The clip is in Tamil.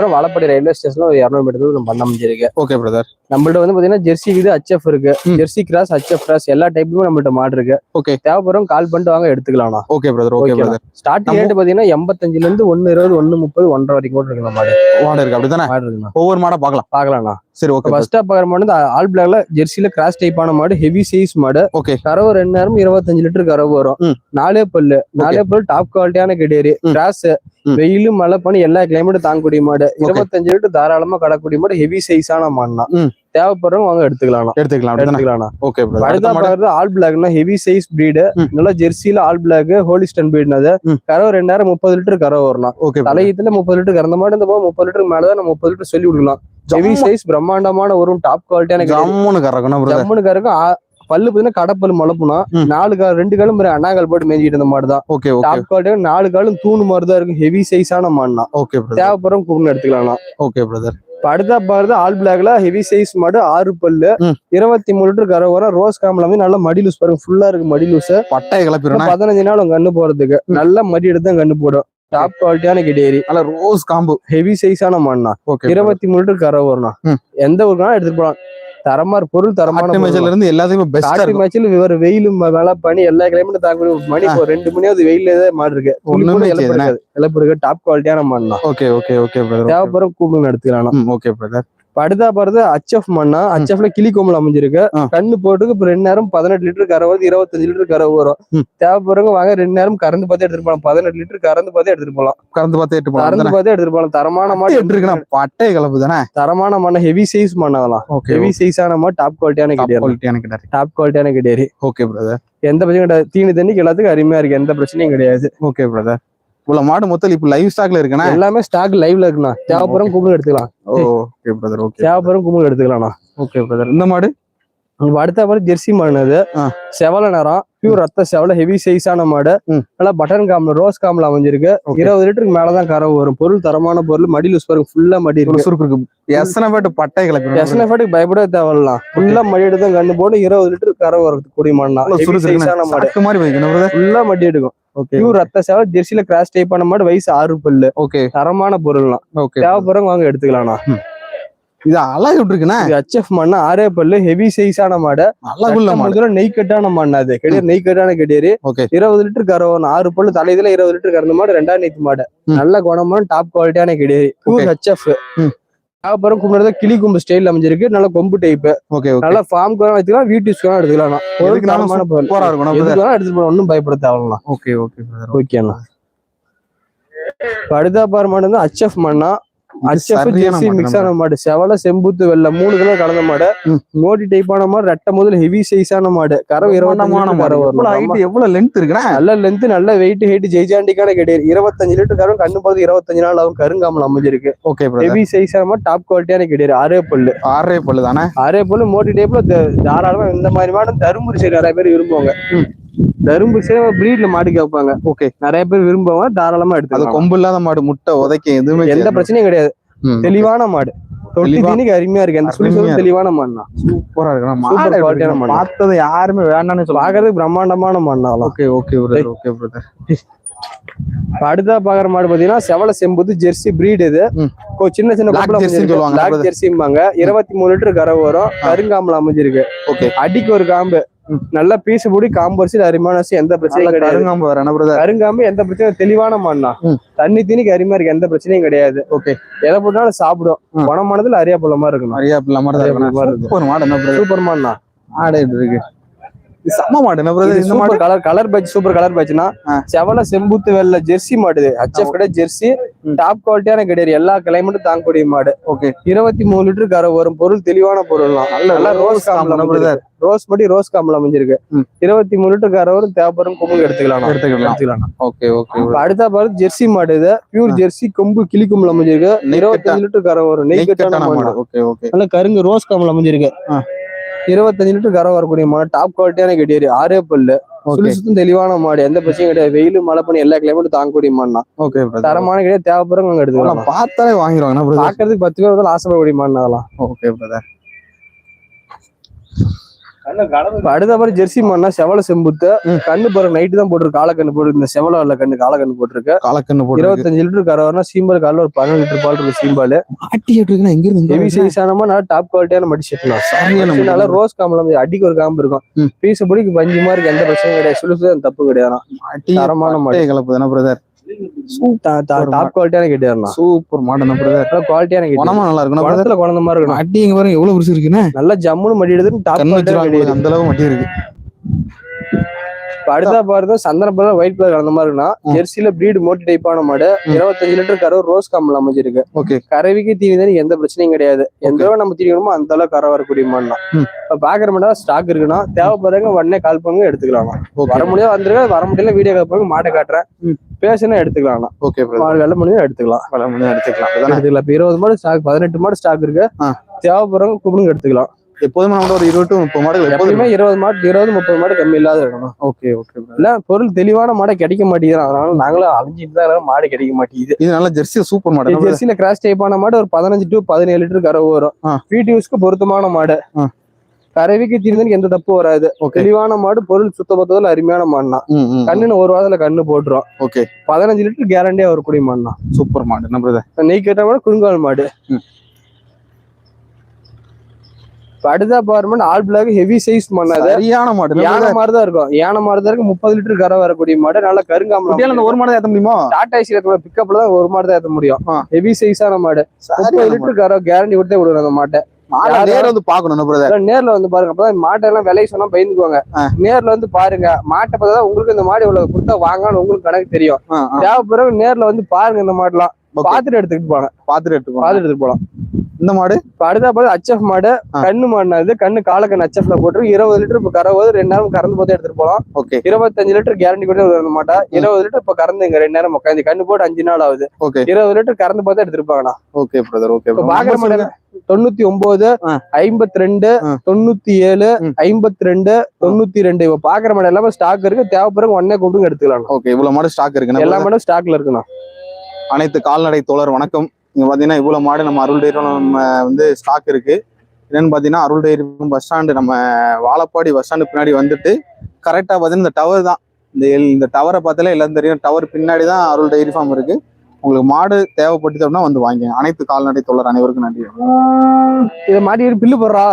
அப்புறம் வாழப்பாடி ரயில்வே ஸ்டேஷன்ல ஒரு இரநூறு மீட்டர் தூரம் பண்ண அமைஞ்சிருக்கு ஓகே பிரதர் நம்மள்ட்ட வந்து பாத்தீங்கன்னா ஜெர்சி இது ஹச்எஃப் இருக்கு. ஜெர்சி கிராஸ் ஹச்எஃப் கிராஸ் எல்லா டைப்புமே நம்மள்ட்ட மாடு இருக்கு. ஓகே தேவைப்படுறோம் கால் பண்ணிட்டு வாங்க எடுத்துக்கலாம்ண்ணா. Okay brother okay. Brother starting rate பாத்தீங்கன்னா எண்பத்தஞ்சுல இருந்து ஒன்னு இருபது ஒன்னு முப்பது ஒன்றரை வரைக்கும் கூட இருக்கு மாடு. மாடு இருக்கு. அப்படிதானே மாடு இருக்குண்ணா. ஒவ்வொரு மாடா பார்க்கலாம். பாக்கலாம்ண்ணா சரி ஓகே ஃபர்ஸ்ட் பாக்குற மாடு இந்த ஆல் பிளாக்ல ஜெர்சில கிராஸ் டைப்பான மாடு ஹெவி சைஸ் மாடு. ஓகே கறவு ரெண்டு நேரம் இருபத்தஞ்சு லிட்டர் கறவு வரும். நாலே பல்லு. நாலே பல்லு டாப் குவாலிட்டியான கிடையாது ம். கிராஸ். வெயிலும் மழை பண்ணி எல்லா கிளைமேட்டும் தாங்கக்கூடிய மாடு. இருபத்தஞ்சு லிட்டர் தாராளமா கடக்கூடிய மாடு ஹெவி சைஸான மாடுனா. தேவைப்படுறவங்க வாங்க எடுத்துக்கலாம் எடுத்துக்கலாம் எடுத்துக்கலாம் ஓகே அடுத்த பாக்குறது ஆல் பிளாக்னா ஹெவி சைஸ் பிரீடு. நல்லா ஜெர்சில ஆல் பிளாக் ஹோலிஸ்டன் பிரீட்னது ம். கறவை ரெண்டாயிரம் முப்பது லிட்டர் கறவை வரலாம் ஓகே தலையத்துல முப்பது லிட்டர் கறந்த மாடு இந்த போது முப்பது லிட்டர் மேலதான் நம்ம முப்பது லிட்டர் சொல்லி விடலாம் ஹெவி சைஸ் பிரம்மாண்டமான ஒரு டாப் குவாலிட்டியான ஜம்முன்னு கறக்கணும் பிரதர் ஜம்முனு கறக்கும். பல்லு பாத்தீங்கன்னா கடப்பல் முளப்புனா. நாலு கால் ரெண்டு காலும் மாதிரி அண்ணாகால் போட்டு மேய்ஞ்சிட்டு இருந்த மாடு தான் ஓகே. டாப் குவாலிட்டி நாலு காலும் தூணு மாதிரி தான் இருக்கும். ஹெவி சைஸான மாடுனா. ஓகே தேவைப்படுறோம் கூப்பிட்டு எடுத்துக்கலாம் ஓகே பிரதர் இப்ப அடுத்தா பாருது ஆல் பிளாக்ல ஹெவி சைஸ் மாடு ஆறு பல்லு. இருபத்தி மூணு லிட்டர் கரை வரும் ரோஸ் காம்பல வந்து நல்லா மடி லூஸ் பாருங்க. ஃபுல்லா இருக்கு மடி லூஸ் பட்டையை கிளப்பிடுனா பதினஞ்சு நாள் கண்ணு போறதுக்கு. நல்ல மடி எடுத்து தான் கண்ணு போடும். டாப் குவாலிட்டியான கிடேரி நல்ல ரோஸ் காம்பு ஹெவி சைஸான மாடுனா ஓகே இருபத்தி மூணு லிட்டர் கரை ம். எந்த ஊருக்குனா எடுத்துட்டு போலாம் தரமா பொருள் தரமான. மேய்ச்சல்ல இருந்து எல்லாத்தையுமே பெஸ்டா இருக்கும். மேட்சில் இவர் வெயிலும் வேலை பண்ணி எல்லா கிளைமேட்டும் தாங்க மணி இப்போ ரெண்டு மணியாவது வெயில தான் மாடு இருக்கு. ஒண்ணுமே இழப்பு. இருக்காது. இழப்பு இருக்கு டாப் குவாலிட்டியான மாடு தான் ஓகே ஓகே ஓகே பிரதர் தேவைப்படுற கூப்பிட்டு எடுத்துக்கலாம். ஓகே பிரதர் அடுத்தா பாருது ஹச்எஃப் மண்ணா? ஹச்எஃப்ல கிளி கொம்பல் அமைஞ்சிருக்கு. கண்ணு போட்டுக்கு இப்ப ரெண்டு நேரம் பதினெட்டு லிட்டர் கரை வருது இருபத்தஞ்சு லிட்டர் கரை வரும். தேவைப்படுறவங்க வாங்க ரெண்டு நேரம் கறந்து பார்த்து எடுத்துட்டு போலாம் பதினெட்டு லிட்டர் கறந்து பார்த்து எடுத்துட்டு போலாம் கறந்து பார்த்து எட்டு கறந்து போலாம் பார்த்து எடுத்துட்டு போலாம் தரமான மாடு எப்படி இருக்குன்னா பட்டையை கிளப்பு தானே? தரமான மண்ணை ஹெவி சைஸ் மண்ணாகலாம் ஓகே ஹெவி சைஸான மாடு டாப் குவாலிட்டியான கிடையாது குவாலிட்டியான கிட்டார் டாப் குவாலிட்டியான கிடையாது ஓகே பிரதர் எந்த பிரச்சனையும் கிடையாது. தீனி தண்ணிக்கு எல்லாத்துக்கும் அருமையா இருக்கு. எந்த பிரச்சனையும் கிடையாது. ஓகே பிரதர் இவ்வளவு மாடு மொத்தம் இப்ப லைவ் ஸ்டாக்ல இருக்குண்ணா? எல்லாமே ஸ்டாக் லைவ்ல இருக்குண்ணா. தேவைப்படுறோம் கும்பல் எடுத்துக்கலாம். ஓகே பிரதர் ஓகே தேவைப்படுறோம் கும்பல் எடுத்துக்கலாம்ண்ணா. ஓகே பிரதர் இந்த மாடு? இப்ப அடுத்த மாதிரி ஜெர்சி மாடுனது ஆ. செவல நேரம் பியூர் ரத்த செவல ஹெவி சைஸான மாடு. நல்லா பட்டன் காம்ல ரோஸ் காம்ல அமைஞ்சிருக்கு. இருபது லிட்டருக்கு மேலதான் கறவு வரும். பொருள் தரமான பொருள். மடி லூஸ் பாருங்க ஃபுல்லா மடி சுருக்கு இருக்கு எத்தனை பேட்டு பட்டை கிளப்பி எஸ்என்எஃப்க்கு பயப்பட தேவையில்லாம் ஃபுல்லா மடி எடுத்து கண்ணு போட்டு இருபது லிட்டர் கறவு வரது கூடிய மாடுனா சைஸான மாடு. மாதிரி ஃபுல்லா மடி எடுக்கும். பியூர் ரத்த செவல ஜெர்சில கிராஸ் டைப்பான மாடு வயசு ஆறு பல்லு. ஓகே தரமான பொருள்லாம். ஓகே தேவைப்படுறவங்க வாங்க எடுத்துக்கலாம்ண்ணா. இது அழகு விட்டு இருக்குண்ணா இது ஹச்எஃப் மண்ணா ஆரே பல்லு ஹெவி சைஸான மாடு. அழகுள்ள மாடு. நெய் கட்டான மண் அது கிடையாது நெய் கட்டான கிடையாது ஓகே இருபது லிட்டர் கறவன் ஆறு பல்லு தலையில இருபது லிட்டர் கறந்த மாடு ரெண்டாம் நீத்து மாடு. நல்ல குணமான டாப் குவாலிட்டியான கிடையாது. ஹச்எஃப் ம். அப்புறம் கும்பிடுறது கிளி கொம்பு ஸ்டைல் அமைஞ்சிருக்கு. நல்ல கொம்பு டைப் ஓகே நல்ல ஃபார்ம் கூட வச்சுக்கலாம் வீட்டு யூஸ் எடுத்துக்கலாம். எடுத்துட்டு போகலாம் ஒன்றும் பயப்பட தேவையில்லாம் ஓகே ஓகே ஓகேண்ணா அடுத்த பாரு மாடு வந்து ஹச்எஃப் மண்ணா? ஜெர்சி மாடு மிக்ஸ் ஆன மாடு செவல செம்புத்து வெள்ளை மூணு கிலோ கலந்த மாடு. மோடி டைப்பான மாடு ரெட்டை முதல் ஹெவி சைஸான மாடு. பிரம்மாண்டமான இருபத்தஞ்சு மாடு. ஹைட் எவ்வளவு லென்த் இருக்குண்ணா? நல்ல லென்த் நல்ல வெயிட் ஹைட் ஜெய்ஜாண்டிக்கான கிடையாது இருபத்தஞ்சு லிட்டர் கரும் கண்ணு போது இருபத்தஞ்சு நாள் ஆகும். கருங்காமல் அமைஞ்சிருக்கு. ஓகே ஹெவி சைஸான மாதிரி டாப் குவாலிட்டியான கிடையாது ஆரே பல்லு ஆறே பல்லு. தானே ஆரே பல்லு மோட்டி டைப்ல தாராளமா இந்த மாதிரி மாடு தருமபுரி சைடு நிறைய பேர் விரும்புவாங்க. ம். தருமபுரி சைடு பிரீட்ல மாடு கேட்பாங்க ஓகே நிறைய பேர் விரும்புவாங்க. தாராளமா அது எடுத்துக்கலாம். கொம்பு இல்லாத மாடு முட்டை உதைக்க எதுவுமே எந்த. பிரச்சனையும் கிடையாது. தெளிவான மாடு. தொட்டி தெளிவா- தீனிக்கு அருமையா இருக்கு. சுழி சுழி தெளிவான சூப்பரா மாடு. பார்த்தது யாருமே வேண்டாம்னு பாக்குறதுக்கு பிரம்மாண்டமான மாடுனாலாம் okay okay brother okay brother அடுத்தா பாக்குற மாடு பாத்தீங்கன்னா செவல செம்புது ஜெர்சி பிரீட் இது. சின்ன சின்ன. ஜெர்சிம்பாங்க இருபத்தி மூணு லிட்டர் கறவை வரும். கருங்காம்புல அமைஞ்சிருக்கு. ஓகே அடிக்கு ஒரு காம்பு. நல்லா பீஸ் பூடி காம்பு வரிசை அருமையான எந்த பிரச்சனையும் கிடையாது. கருங்காம்பு எந்த பிரச்சனையும் தெளிவான மாடுனா ம். தண்ணி தீனிக்கு அருமையா இருக்கு எந்த பிரச்சனையும் கிடையாது. ஓகே. எதை போட்டாலும் சாப்பிடும். இருக்கணும். பிள்ளை மாதிரி தான் பிள்ளை மாதிரி சூப்பர் மாடு என்ன பிரதர் சூப்பர் மாடுனா ஆடை இருக்கு? செம்ம மாடு. இந்த மாடு? Colour colour patch super colour பேட்ச்னா. செவல செம்புத்து வெள்ள ஜெர்சி மாடு ஹச்எஃப் கடை ஜெர்சி. டாப் குவாலிட்டியான கிடையாது. எல்லா கிளைமேட்டும் தாங்கக்கூடிய மாடு. ஓகே. இருபத்தி மூணு லிட்டர் கரை வரும். பொருள் தெளிவான பொருள் நல்ல நல்லா ரோஸ் காம்பு பிரதர் ரோஸ் மடி ரோஸ் காம்புல அமைஞ்சிருக்கு. இருபத்தி மூணு லிட்டர் கரை வரும். தேவைப்படும் கொம்பு எடுத்துக்கலாம். எடுத்துக்கலாம். ஓகே ஓகே அடுத்த பாரு ஜெர்சி மாடு இது. பியூர் ஜெர்சி கொம்பு கிளி கொம்புல அமைஞ்சிருக்கு. இருபத்தஞ்சு லிட்டர் கரை வரும். நெய் கட்டான மாடு. Okay okay. நல்ல கருங்கு ரோஸ் காம்புல அமைஞ்சிருக்கு. இருபத்தஞ்சு லிட்டர் கரை வரக்கூடிய மாடு டாப் குவாலிட்டியான கெட்டியாரு ஆரே பல்லு. சுத்தம் தெளிவான மாடு. எந்த பிரச்சனையும் கிடையாது. வெயில் மழை பண்ணி எல்லா கிளைமேட்டும் தாங்கக்கூடிய மாடுனா ஓகே தரமான கிடையாது தேவைப்படுறவங்க அங்க எடுத்துக்கலாம். பார்த்தாலே வாங்கிடுவாங்க பாக்குறதுக்கு பத்து பேர் ஆசைப்படக்கூடிய மாடுனா அதெல்லாம். ஓகே பிரதர் அடுத்த மாதிரி ஜெர்சி மாடுனா செவல செம்புத்து. கண்ணு பாருங்க நைட்டு தான் போட்டிருக்கு. காலக்கண்ணு போட்டு இந்த செவல இல்ல கண்ணு காலக்கண்ணு போட்டிருக்கு. காலக்கண்ணு போட்டு இருபத்தஞ்சு லிட்டர் கரவர்னா சீம்பால் காலைல ஒரு பதினஞ்சு லிட்டர் பால் இருக்கு சீம்பால் ஆட்டி இருக்குன்னா எங்க இருந்து ஹெவி சைஸ் ஆனமா நல்லா டாப் குவாலிட்டியான மடி முடி. நல்லா ரோஸ் காம்பலாம் அடிக்கு ஒரு காம்பு இருக்கும். பீஸ் படிக்கு பஞ்சு மாதிரி எந்த பிரச்சனையும் கிடையாது. சுழுசு தப்பு கிடையாது. தரமான மாடு. பட்டைய கலப்பு தானே பிரதர் டாப் குவாலிட்டியான கேட்டியாருண்ணா சூப்பர் மாடு பிரதர் நல்லா குவாலிட்டியான கேட்டி குணமா நல்லா இருக்கணும். பிரதர் குளத்துல குழந்த மாதிரி இருக்கணும். அட்டி இங்க பாருங்க எவ்வளவு பெருசு இருக்குன்னு நல்லா ஜம்முன்னு மடி எடுத்து டாப் அந்த அளவு இருக்கு. அடுத்தா பாருங்க சந்தன பழம் ஒயிட் கலர் கலந்த மாதிரி இருக்குன்னா ம். ஜெர்சில பிரீடு மோட்டி டைப்பான மாடு. இருபத்தஞ்சு லிட்டர் கறவை ரோஸ் காம்பல் அமைஞ்சிருக்கு. ஓகே. கறவைக்கு தீனி எந்த பிரச்சனையும் கிடையாது. எந்த அளவு நம்ம தீனிக்கணுமோ அந்த அளவு கரை வரக்கூடிய மாடு தான் ம். இப்ப பாக்குற மாட்டா ஸ்டாக் இருக்குன்னா தேவைப்படுறவங்க உடனே கால் பண்ணுங்க எடுத்துக்கலாம் வர முடியாது வந்துருங்க வர முடியல வீடியோ கால் பண்ணுங்க மாட்டை காட்டுறேன். பேசுனா எடுத்துக்கலாம் ஓகே மாடு வெள்ள முடியும் எடுத்துக்கலாம். பல மணி எடுத்துக்கலாம். எடுத்துக்கலாம். இப்ப இருபது மாடு ஸ்டாக் பதினெட்டு மாடு ஸ்டாக் இருக்கு. தேவைப்படுறவங்க கூப்பிடுங்க எடுத்துக்கலாம். எப்போதுமே நம்ம ஒரு இருபது முப்பது எப்பயுமே எப்போதுமே இருபது மாடு இருபது முப்பது மாடு கம்மி இல்லாத இருக்கணும் ஓகே ஓகே இல்ல பொருள் தெளிவான மாடை கிடைக்க மாட்டேங்குது அதனால நாங்களும் அலைஞ்சிட்டு தான் மாடு கிடைக்க மாட்டேங்குது. இது நல்ல ஜெர்சி சூப்பர் மாடு? ஜெர்சில கிராஸ் டைப்பான மாடு ஒரு பதினஞ்சு டு பதினேழு லிட்டர் கறவை வரும். வீட்டு யூஸ்க்கு பொருத்தமான மாடு. கறவைக்கு தீர்ந்தனுக்கு எந்த தப்பும் வராது. தெளிவான மாடு பொருள் சுத்த பத்ததுல அருமையான மாடுனா கண்ணுன்னு ஒரு வாரத்துல கண்ணு போட்டுரும். ஓகே பதினஞ்சு லிட்டர் கேரண்டியா வரக்கூடிய மாடுனா சூப்பர் மாடு பிரதர் நெய் கேட்ட மாடு குறுங்கால் மாடு. அடுத்தா பாருமா ஆல் பிளாக் ஹெவி சைஸ் பண்ணாது சரியான மாடு யானை? மாதிரி தான் இருக்கும். யானை மாதிரி தான் இருக்கு முப்பது லிட்டர் கரை வரக்கூடிய மாடு. நல்லா கருங்காமல் ஒரு மாடு ஏத்த முடியுமா? டாடா ஏசியில பிக்கப்ல தான் ஒரு மாடு தான் ஏத்த முடியும். ஹெவி சைஸான மாடு. முப்பது லிட்டர் கரை கேரண்டி கொடுத்தே விடுவோம் அந்த மாட்டை. மாடு யாரு- நேரா வந்து பாக்கணும் பிரதர் நேர்ல வந்து பாருங்க. அப்பதான் மாட்டை எல்லாம் விலை சொன்னா பயந்துக்குவாங்க. நேர்ல வந்து பாருங்க. மாட்டை பார்த்தா உங்களுக்கு இந்த மாடு இவ்வளவு கொடுத்தா வாங்கன்னு உங்களுக்கு கணக்கு தெரியும். தேவைப்படுறவங்க நேர்ல வந்து பாருங்க இந்த Okay. பாத்துட்டு எடுத்துக்கிட்டு போங்க. பாத்துட்டு எடுத்துக்கோ பாத்துட்டு எடுத்துட்டு போலாம். இந்த மாடு? இப்ப அடுத்த பாரு அச்எஃப் மாடு. கண்ணு மாடுனாது கண்ணு காலக்கண்ணு அச்எஃப்ல போட்டு இருபது லிட்டர் இப்ப கறவது ரெண்டு நேரம் கறந்து போது எடுத்துட்டு போலாம் ஓகே. இருபத்தஞ்சு லிட்டர் கேரண்டி கூட வர மாட்டா. இருபது லிட்டர் இப்ப கறந்து இங்க ரெண்டு நேரம் உட்காந்து கண்ணு போட்டு அஞ்சு நாள் ஆகுது. ஓகே. இருபது லிட்டர் கறந்து பார்த்து எடுத்துட்டு போங்கண்ணா ஓகே பிரதர் ஓகே பாக்குற மாடல தொண்ணூத்தி ஒன்பது. ஐம்பத்தி ரெண்டு. தொண்ணூத்தி ஏழு. ஐம்பத்தி ரெண்டு தொண்ணூத்தி ரெண்டு. இப்ப பாக்குற மாடல் எல்லாமே ஸ்டாக் இருக்கு. தேவைப்படுற உடனே கூப்பிட்டு எடுத்துக்கலாம் ஓகே இவ்வளவு மாடு ஸ்டாக் இருக்கு எல்லா? மாடும் ஸ்டாக்ல இருக்குண்ணா. அனைத்து கால்நடை தோழர் வணக்கம். இங்க பாத்தீங்கன்னா இவ்வளவு மாடு நம்ம அருள் டெய்ரியில நம்ம வந்து ஸ்டாக் இருக்கு. என்னென்னு பாத்தீங்கன்னா அருள் டெய்ரி பஸ் ஸ்டாண்டு நம்ம வாழப்பாடி பஸ் ஸ்டாண்டு பின்னாடி வந்துட்டு கரெக்டா பாத்தீங்கன்னா இந்த டவர் தான். இந்த எல்- இந்த டவரை பார்த்தாலே எல்லாம் தெரியும். டவர் பின்னாடி தான் அருள் டெய்ரி ஃபார்ம் இருக்கு. உங்களுக்கு மாடு தேவைப்பட்டு அப்படின்னா வந்து வாங்கிங்க அனைத்து கால்நடை தொழில் அனைவருக்கும் நன்றி. இதை மாட்டி பில்லு போடுறா.